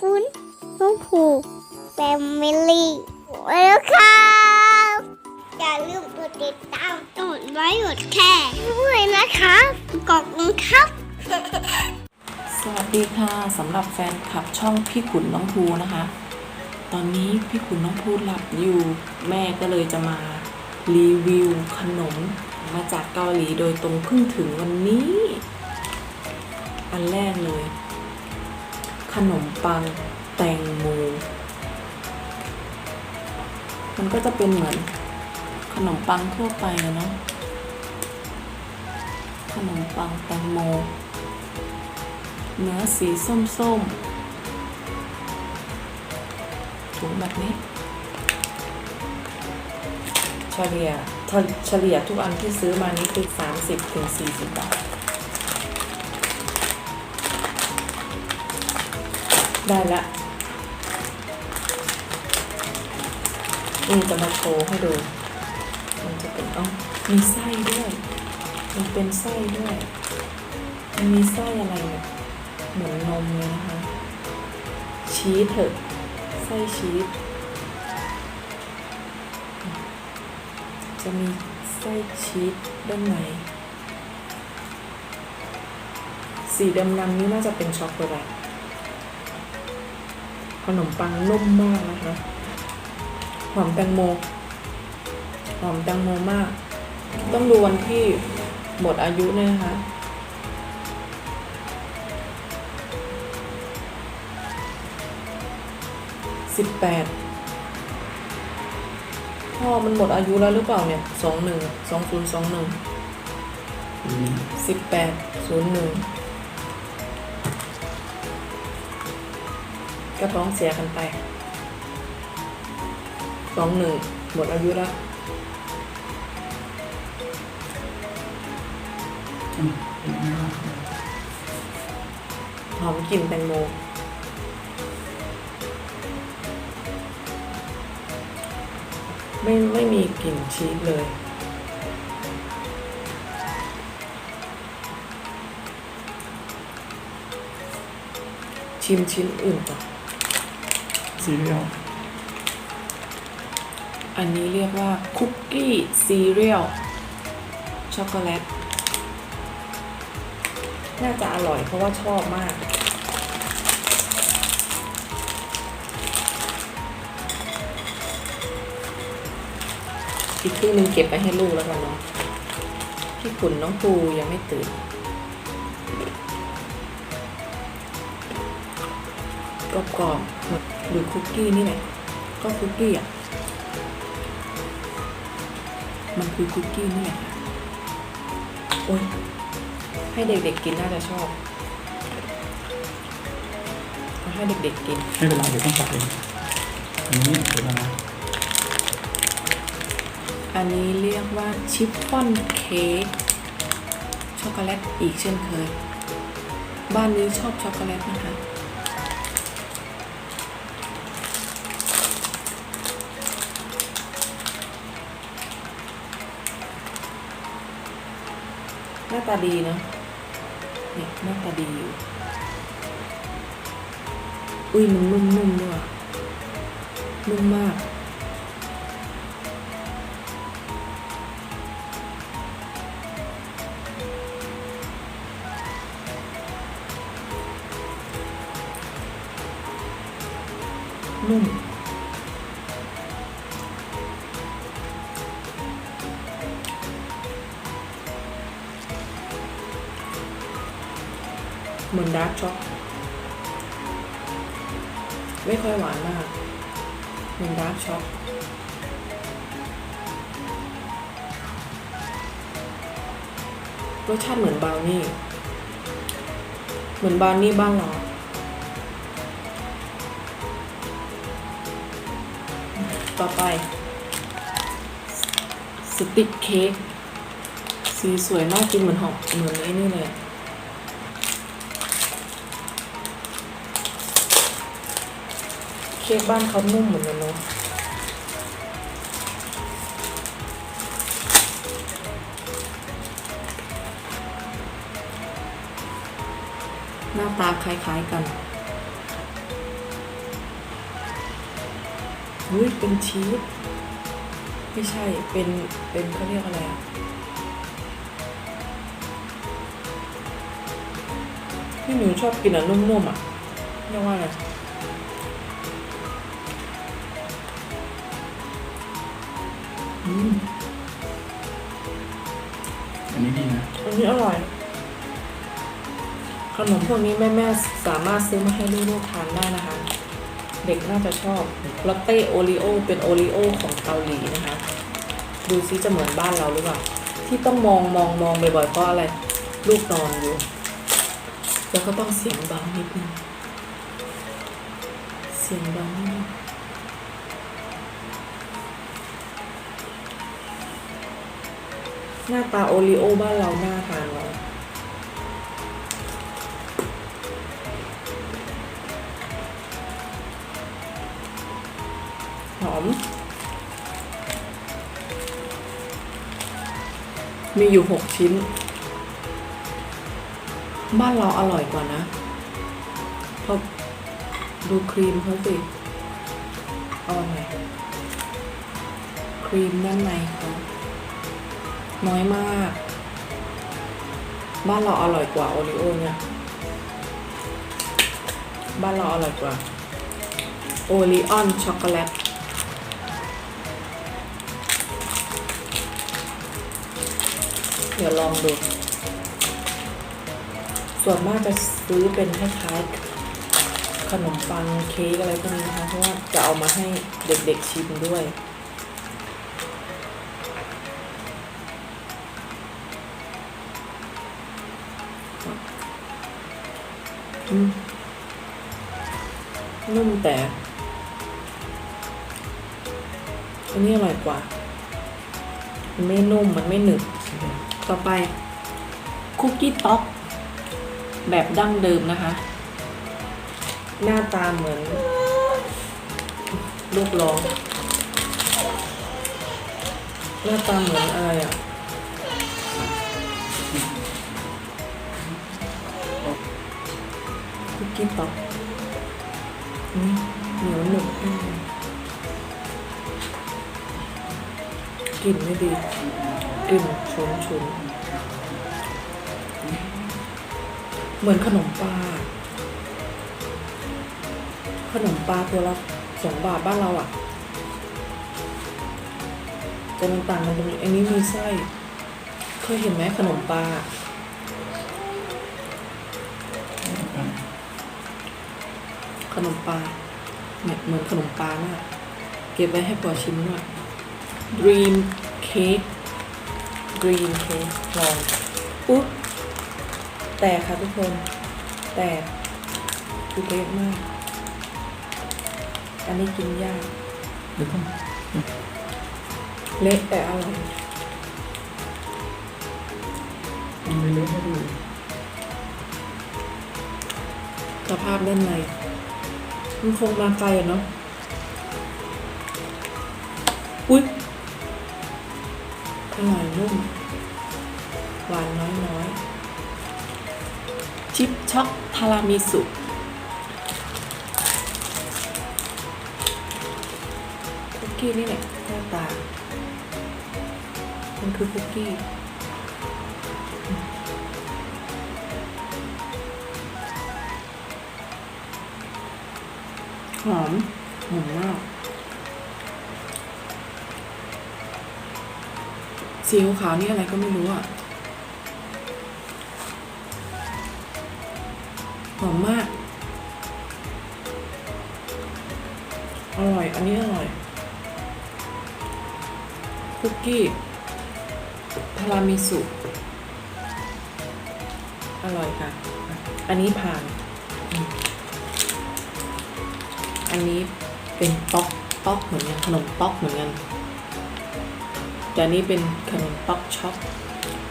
คุณน้องผูกแฟมิลี่แล้วครับอย่าลืมกดติดตามกดไลค์กดแชร์ด้วยนะครับขอบคุณครับ สวัสดีค่ะสำหรับแฟนคลับช่องพี่ขุนน้องภูนะคะ ตอนนี้พี่ขุนน้องภูหลับอยู่ แม่ก็เลยจะมารีวิวขนมมาจากเกาหลีโดยตรงเพิ่งถึงวันนี้ อันแรกเลย ขนมปังแตงโมมันก็จะเป็นเหมือนขนมปังทั่วไปอะเนาะขนมปังแตงโม เนื้อสีส้มๆถุงแบบนี้เฉลี่ยเฉลี่ยทุกอันที่ซื้อมานี้คือ 30-40 บาท ได้ละนี่จะมาโชว์ให้ดู มันจะเป็นอ๋อมีไส้ด้วย มันเป็นไส้ด้วย มันมีไส้อะไรเนี่ยเหมือนนมเลยนะคะ ชีสเถอะ ไส้ชีส จะมีไส้ชีสด้านในสีดำๆนี้น่าจะเป็นช็อกโกแลต ขนมปังนุ่มมากนะคะหอมแตงโมหอมแตงโมมาก ต้องดูวันที่หมดอายุเนี่ยนะคะสิบแปดพ่อมันหมดอายุแล้วหรือเปล่าเนี่ยสองหนึ่งสองศูนย์สองหนึ่งสิบแปดศูนย์หนึ่ง ก็ท้องเสียกันไปสองหนึ่งหมดอายุแล้วหอมกลิ่นแตงโมไม่ไม่มีกลิ่นชีสเลย ชิมชิ้นอื่นก่อน ซีเรียลอันนี้เรียกว่าคุกกี้ซีเรียลช็อกโกแลต น่าจะอร่อยเพราะว่าชอบมาก อีกครึ่งหนึงเก็บไปให้ลูกแล้วกันเนาะพี่ขุนน้องปูยังไม่ตื่น กรอบๆหรือคุกกี้นี่แหละ ก็คุกกี้อะ มันคือคุกกี้นี่แหละค่ะโอ้ยให้เด็กๆกินน่าจะชอบเอาให้เด็กๆกิน ไม่เป็นไรเดี๋ยวต้องตัดเองอันนี้เดี๋ยวนะอันนี้เรียกว่าชิฟฟ่อนเค้กช็อกโกแลตอีกเช่นเคย บ้านนี้ชอบช็อกโกแลตนะคะ น้าตาดีเนาะเนี่ยหน้าตาดีอยู่ อุ้ยมันนุ่มๆด้วยว่ะนุ่มมาการ์กช็อกไม่ค่อยหวานมากเหมือนดาร์กช็อกรสชาติเหมือนบราวนี่ เหมือนบราวนี่บ้านเราต่อไป สติ๊กเค้กสีสวยมากกินเหมือนหอมเหมือนไอ้นี่เลย เค้กบ้านเขานุ่มเหมือนกันเนาะหน้าตาคล้ายๆกันอุ้ยเป็นชีสไม่ใช่ เป็น เป็นเขาเรียกอะไรอะที่หนูชอบกินอะนุ่มๆอะเรียกว่าอะไร อันนี้ดีนะ อันนี้อร่อย ขนมพวกนี้แม่ๆสามารถซื้อมาให้ลูกๆทานได้นะคะ เด็กน่าจะชอบลอตเต้โอรีโอเป็นโอรีโอของเกาหลีนะคะ ดูซิจะเหมือนบ้านเราหรือเปล่า ที่ต้องมองมองมองบ่อยๆเพราะอะไร ลูกนอนอยู่ แล้วก็ต้องเสียงเบานิดนึงเสียงเบานิด หน้าตาโอรีโอบ้านเราน่าทานเลยหอม มีอยู่หกชิ้น บ้านเราอร่อยกว่านะเพราะดูครีมเขาสิเอาไหนครีมด้านในเขา น้อยมาก บ้านเราอร่อยกว่าโอริโอเนี่ย บ้านเราอร่อยกว่าโอริออนช็อกโกแลตเดี๋ยวลองดู ส่วนมากจะซื้อเป็นคล้ายๆขนมปังเค้กอะไรพวกนี้นะคะเพราะว่าจะเอามาให้เด็กๆชิมด้วย นุ่มแต่ อันนี้อร่อยกว่า มันไม่นุ่ม มันไม่หนึบ ต่อไปคุกกี้ต๊อกแบบดั้งเดิมนะคะ หน้าตาเหมือนลูกร้อง หน้าตาเหมือนอะไรอะ นี่ต๊อกอืมเหนียวหนึบกลิ่นไม่ดีกลิ่นฉุนฉุนเหมือนขนมปลาขนมปลาตัวละสองบาทบ้านเราอะ่ะแต่มันต่างกันตรงนี้อันนี้มีไส้เคยเห็นไหมขนมปลา ขนมปลาเนี่ยเหมือนขนมปลามากเก็บไว้ให้ปอชิมด้วย Dream Cake Green Cake ลองอุ๊บแตกค่ะทุกคน แตกคือเล็กมาก อันนี้กินยากเดี๋ยวต้องเละแต่อร่อยมันไม่เละให้ดูสภาพด้านใน มันคงมาไกลอะเนาะ อุ๊ยอร่อยนุ่ม หวานน้อยน้อยชิปช็อกทารามิสุคุกกี้นี่แหละหน้าตา มันคือคุกกี้ หอมหอมมากสีขาวนี่อะไรก็ไม่รู้อะหอมมาก อร่อย อันนี้อร่อย คุกกี้ทารามิสุ อร่อยค่ะ อันนี้ผ่าน อันนี้เป็นต๊อกต๊อกเหมือนกันขนมต๊อกเหมือนกันแต่อันนี้เป็นขนมต๊อกช็อก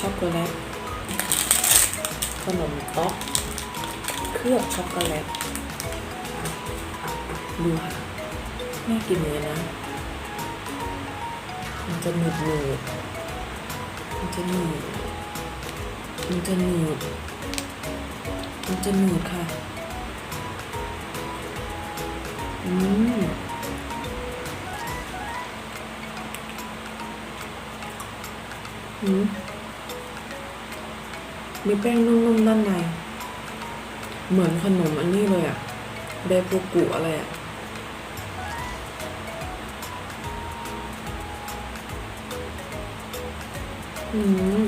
ช็อกโกแลตขนมต๊อกเคลือบช็อกโกแลตดูค่ะน่กินเลยนะ มันจะหนืดหนืดมันจะหนืดมันจะหนืดมันจะหนืดค่ะ อืมมีแป้งนุ่มๆด้านใน เหมือนขนมอันนี้เลยอะไบโปกุอะไรอะอืม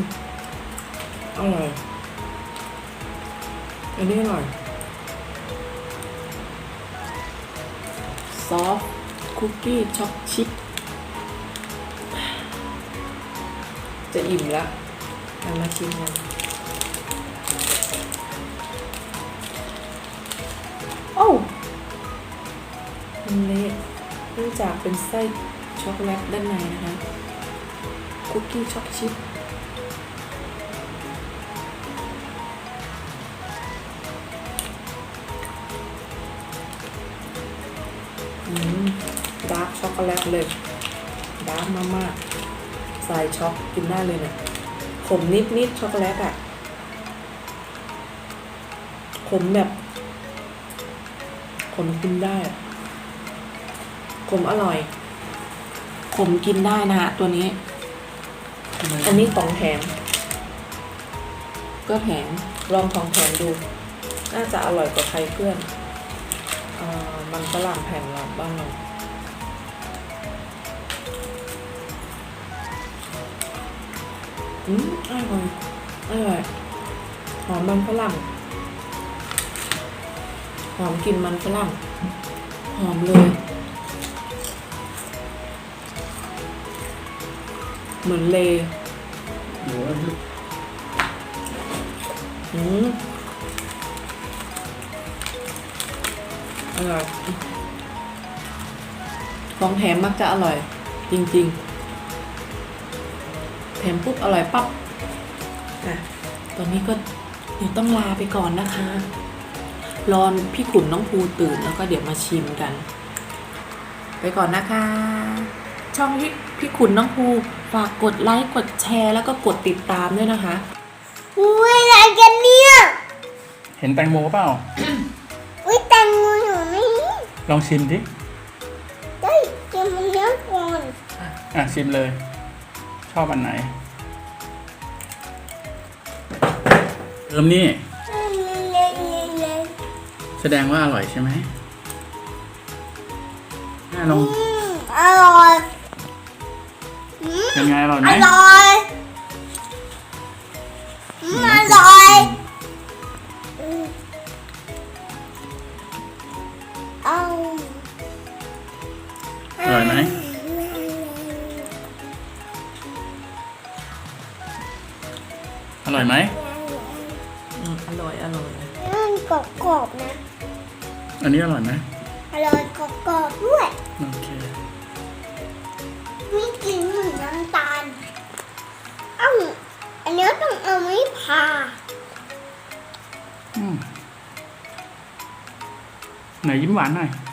อร่อย อันนี้อร่อย ซอฟต์คุกกี้ช็อกชิปจะอิ่มล้วเอามาชิมกันโอ้มันเละเนื่องจากเป็นไส้ช็อกโกแลตด้านในนะคะ คุกกี้ช็อกชิป ดาร์กช็อกโกแลตเลยดาร์กมากๆใส่ช็อกกินได้เลยเนี่ยขมนิดนิดๆช็อกโกแลตอะขมแบบขมกินได้อะขมอร่อยขมกินได้นะฮะตัวนี้ อันนี้ของแถมก็แถมลองของแถมดู น่าจะอร่อยกว่าใครเพื่อนเอ่อ มันฝรั่งแผ่นเราบ้างเราอืมอร่อยอร่อยหอมมันฝรั่ง หอมกลิ่นมันฝรั่ง หอมเลย เหมือนเลหรือว่าอืม อร่อยของแถมมักจะอร่อย จริง ๆ แถมปุ๊บอร่อยปั๊บอะตอนนี้ก็เดี๋ยวต้องลาไปก่อนนะคะ รอนพี่ขุนน้องภูตื่นแล้วก็เดี๋ยวมาชิมกัน ไปก่อนนะคะ ช่องพี่พี่ขุนน้องภูฝากกดไลค์กดแชร์แล้วก็กดติดตามด้วยนะคะอุ้ยอะไรกันเนี่ย เห็นแตงโมเปล่าอุ้ยแตงโมอยู่นี่ ลองชิมดิเฮ้ยกินมันเยอะก่อนอะชิมเลย ชอบอันไหนเริ่มนี่ เล่นเล่นเล่นแสดงว่าอร่อยใช่ไหมน่าลองอืมอร่อยอืมเป็นไงอร่อยไหมอร่อยอืมอร่อยอื อร่อยไหมอืมอร่อยอร่อยมันกรอบๆนะ อันนี้อร่อยไหมอร่อยกรอบๆด้วยโอเคไม่กินเหมือนน้ำตาลเอ้าอันนี้ต้องเอาไม้ผ่าอืมไหนยิ้มหวานหน่อยอ